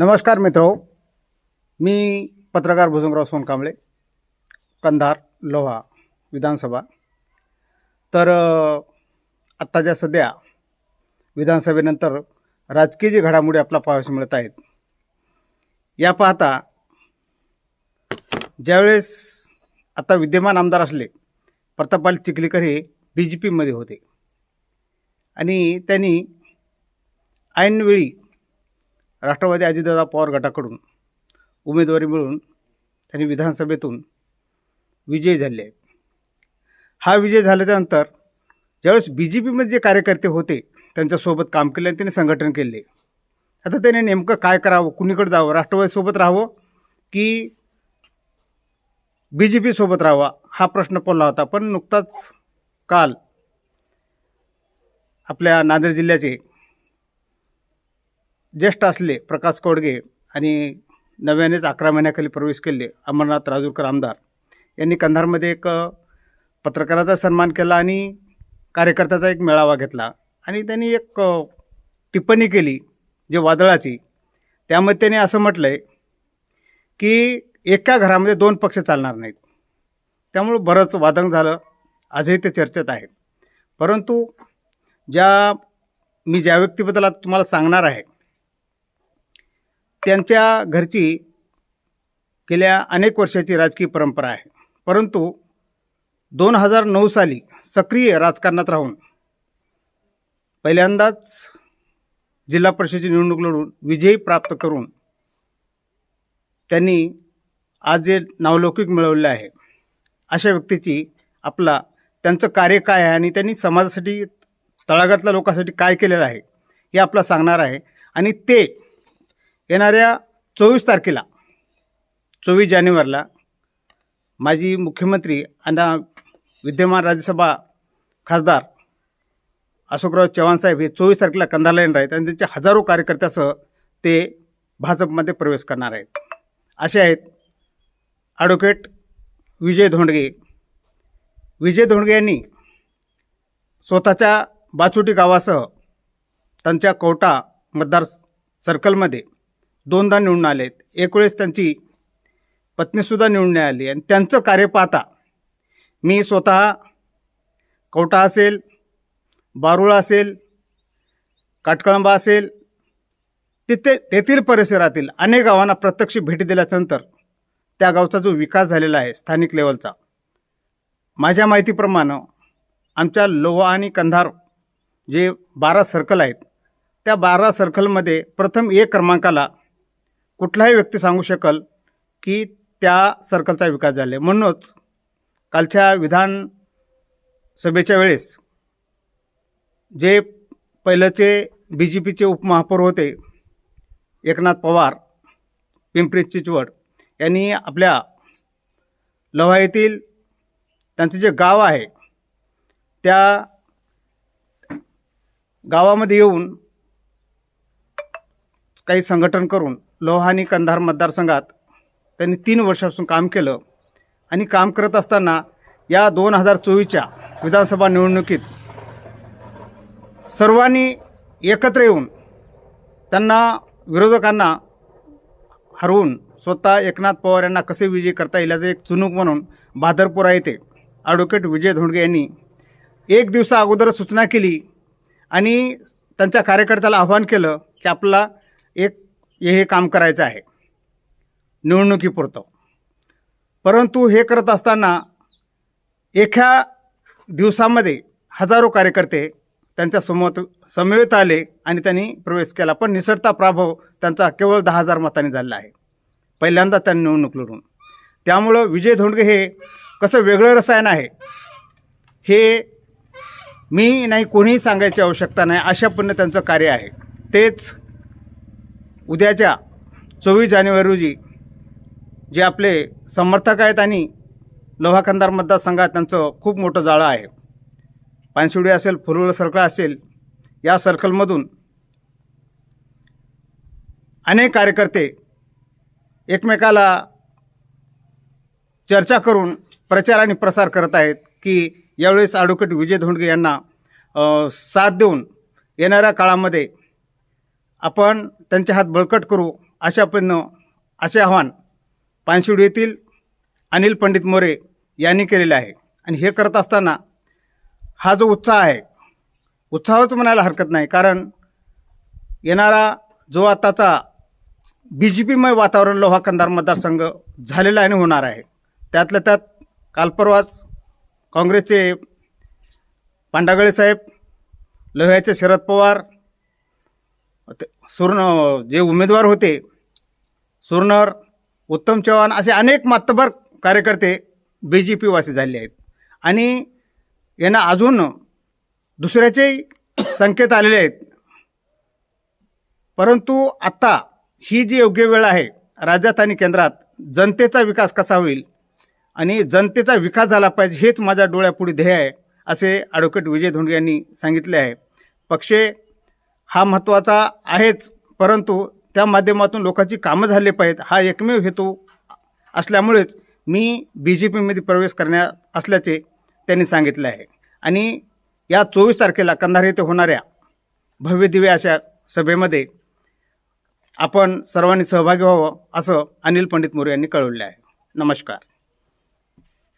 नमस्कार मित्र मी पत्रकार भुजंगराव सोनकांबळे कंधार लोहा विधानसभा. तर आत्ताच्या सध्या विधानसभेनंतर राजकीय जी घडामोडी आपला पाहायला मिळत आहेत या पाहता ज्यावेळेस आता विद्यमान आमदार असले प्रतापाल चिखलीकर हे बी जे पीमध्ये होते. आणि त्यांनी ऐनवेळी राष्ट्रवादी अजितदादा पवार गटाकडून उमेदवारी मिळून त्यांनी विधानसभेतून विजयी झाले आहेत. हा विजय झाल्याच्यानंतर ज्यावेळेस बी जे पीमध्ये जे कार्यकर्ते होते त्यांच्यासोबत काम केले आणि त्यांनी संघटन केले. आता त्याने नेमकं काय करावं कुणीकडे जावं राष्ट्रवादीसोबत राहावं की बी जे पीसोबत राहावा हा प्रश्न पडला होता. पण नुकताच काल आपल्या नांदेड जिल्ह्याचे ज्येष्ठ असले प्रकाश कोडगे आणि नव्यानेच अकरा महिन्याखाली प्रवेश केले अमरनाथ राजूरकर आमदार. यांनी कंधारमध्ये एक पत्रकाराचा सन्मान केला आणि कार्यकर्त्याचा एक मेळावा घेतला. आणि त्यांनी एक टिप्पणी केली जे वादळाची. त्यामध्ये त्यांनी असं म्हटलं आहे की एका घरामध्ये दोन पक्ष चालणार नाहीत. त्यामुळं बरंच वादंग झालं. आजही ते चर्चेत आहे. परंतु ज्या मी ज्या व्यक्तीबद्दल आता तुम्हाला सांगणार आहे त्यांच्या घरची गेल्या अनेक वर्षाची राजकीय परंपरा आहे. परंतु दोन हजार नऊ साली सक्रिय राजकारणात राहून पहिल्यांदाच जिल्हा परिषदेची निवडणूक लढून विजयी प्राप्त करून त्यांनी आज जे नावलौकिक मिळवले आहे अशा व्यक्तीची आपला त्यांचं कार्य काय आहे आणि त्यांनी समाजासाठी तळागातल्या लोकांसाठी काय केलेलं आहे हे आपला सांगणार आहे. आणि ते येणाऱ्या चोवीस तारखेला चोवीस जानेवारीला माजी मुख्यमंत्री आणि विद्यमान राज्यसभा खासदार अशोकराव चव्हाण साहेब हे चोवीस तारखेला कंधारला येणार आहेत आणि त्यांच्या हजारो कार्यकर्त्यासह ते भाजपमध्ये प्रवेश करणार आहेत. असे आहेत ॲडव्होकेट विजय धोंडगे. विजय धोंडगे यांनी स्वतःच्या बाचोटी गावासह त्यांच्या कवटा मतदार सर्कलमध्ये दोनदा निवडून आले आहेत एक वेळेस त्यांची पत्नीसुद्धा निवडून आली. आणि त्यांचं कार्य पाहता मी स्वतः कवटा असेल बारुळा असेल काटकळंबा असेल तिथे तेथील परिसरातील अनेक गावांना प्रत्यक्ष भेटी दिल्यानंतर त्या गावचा जो विकास झालेला आहे स्थानिक लेवलचा माझ्या माहितीप्रमाणे आमच्या लोहा आणि कंधार जे बारा सर्कल आहेत त्या बारा सर्कलमध्ये प्रथम एक क्रमांकाला कुठलाही व्यक्ती सांगू शकल की त्या सर्कलचा विकास झाला आहे म्हणूनच कालच्या विधान सभेच्या वेळेस जे पहिलंचे बी जे पीचे उपमहापौर होते एकनाथ पवार पिंपरी चिंचवड यांनी आपल्या लव्हा येथील त्यांचं जे गाव आहे त्या गावामध्ये येऊन काही संघटन करून लोहानी कंधार मतदारसंघात त्यांनी तीन वर्षापासून काम केलं आणि काम करत असताना या दोन हजार चोवीसच्या विधानसभा निवडणुकीत सर्वांनी एकत्र येऊन त्यांना विरोधकांना हरवून स्वतः एकनाथ पवार यांना कसे विजय करता येईल याचं एक चुनूक म्हणून भादरपुरा येथे ॲडव्होकेट विजय धोंडगे यांनी एक दिवसा अगोदर सूचना केली आणि त्यांच्या कार्यकर्त्याला आव्हान केलं की आपला एक हे हे काम करायचं आहे. निवडणुकीपुरतं. परंतु हे करत असताना एका दिवसामध्ये हजारो कार्यकर्ते त्यांच्यासमोर समवेत आले आणि त्यांनी प्रवेश केला. पण निसटता प्राभव त्यांचा केवळ दहा हजार मतांनी झालेला आहे. पहिल्यांदा त्यांनी निवडणूक लढून त्यामुळं विजय धोंडगे हे कसं वेगळं रसायन आहे हे मी नाही कोणीही सांगायची आवश्यकता नाही. अशा पद्धतीने त्यांचं कार्य आहे. तेच उद्याच्या चोवीस जानेवारी रोजी जे आपले समर्थक आहेत आणि लोहा मतदारसंघात त्यांचं खूप मोठं जाळं आहे. पानशिवडी असेल फुलवळ सर्कल असेल या सर्कलमधून अनेक कार्यकर्ते एकमेकाला चर्चा करून प्रचार आणि प्रसार करत आहेत की यावेळेस ॲडव्होकेट विजय धोंडगे यांना साथ देऊन येणाऱ्या काळामध्ये आपण त्यांचे हात बळकट करू अशा पण असे आव्हान पानशिवडी येथील अनिल पंडित मोरे यांनी केलेले आहे. आणि हे करत असताना हा जो उत्साह आहे उत्साहच म्हणायला हरकत नाही कारण येणारा जो आताचा बी जे पीमय वातावरण लोहा कंधार मतदारसंघ झालेला आणि होणार आहे त्यातल्या त्यात कालपरवाच काँग्रेसचे पांडागळे साहेब लोह्याचे शरद पवार सुर्ण जे उमेदवार होते सुरनर उत्तम चव्हाण असे अनेक मातबर कार्यकर्ते बी जे पीवासी झाले आहेत. आणि यांना अजून दुसऱ्याचे संकेत आलेले आहेत. परंतु आत्ता ही जी योग्य वेळ आहे राज्यात आणि केंद्रात जनतेचा विकास कसा होईल आणि जनतेचा विकास झाला पाहिजे हेच माझ्या डोळ्यापुढे ध्येय आहे असे ॲडव्होकेट विजय धोंडगे यांनी सांगितले आहे. पक्षे हा महत्त्वाचा आहेच परंतु त्या माध्यमातून लोकांची कामं झाली पाहिजेत हा एकमेव हेतू असल्यामुळेच मी बी जे पीमध्ये प्रवेश करण्या असल्याचे त्यांनी सांगितले आहे. आणि या चोवीस तारखेला कंधार येथे होणाऱ्या भव्य दिव्य अशा सभेमध्ये आपण सर्वांनी सहभागी व्हावं असं अनिल पंडित मोरे यांनी कळवले आहे. नमस्कार.